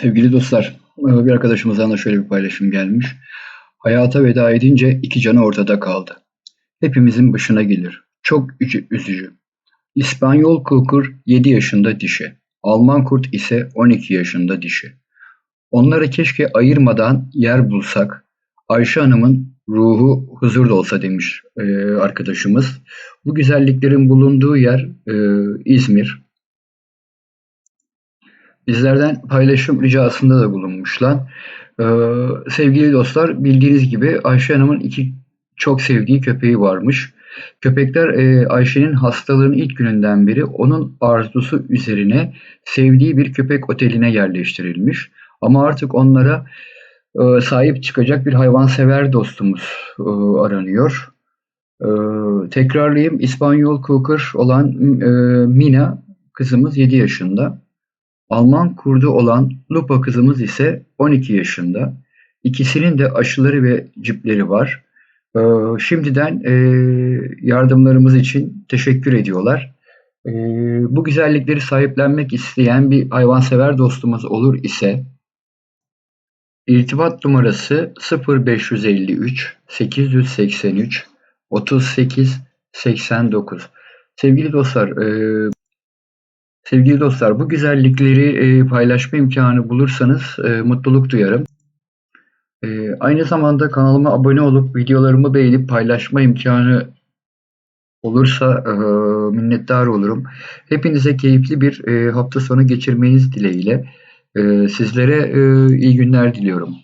Sevgili dostlar, bir arkadaşımızdan da şöyle bir paylaşım gelmiş. Hayata veda edince iki canı ortada kaldı. Hepimizin başına gelir. Çok üc- üzücü. İspanyol kukur 7 yaşında dişi. Alman kurt ise 12 yaşında dişi. Onları keşke ayırmadan yer bulsak. Ayşe Hanım'ın ruhu huzurda olsa demiş arkadaşımız. Bu güzelliklerin bulunduğu yer İzmir. Bizlerden paylaşım ricasında da bulunmuşlar. Ee, sevgili dostlar bildiğiniz gibi Ayşe Hanım'ın iki çok sevdiği köpeği varmış. Köpekler e, Ayşe'nin hastalığının ilk gününden beri onun arzusu üzerine sevdiği bir köpek oteline yerleştirilmiş. Ama artık onlara e, sahip çıkacak bir hayvansever dostumuz e, aranıyor. E, tekrarlayayım İspanyol Cooker olan e, Mina kızımız 7 yaşında. Alman kurdu olan Lupa kızımız ise 12 yaşında. İkisinin de aşıları ve cipleri var. Ee, şimdiden e, yardımlarımız için teşekkür ediyorlar. Ee, bu güzellikleri sahiplenmek isteyen bir hayvansever dostumuz olur ise irtibat numarası 0553 883 38 89. Sevgili dostlar, e, Sevgili dostlar, bu güzellikleri e, paylaşma imkanı bulursanız e, mutluluk duyarım. E, aynı zamanda kanalıma abone olup videolarımı beğenip paylaşma imkanı olursa minnettar olurum. Hepinize keyifli bir hafta sonu geçirmeniz dileğiyle sizlere iyi günler diliyorum.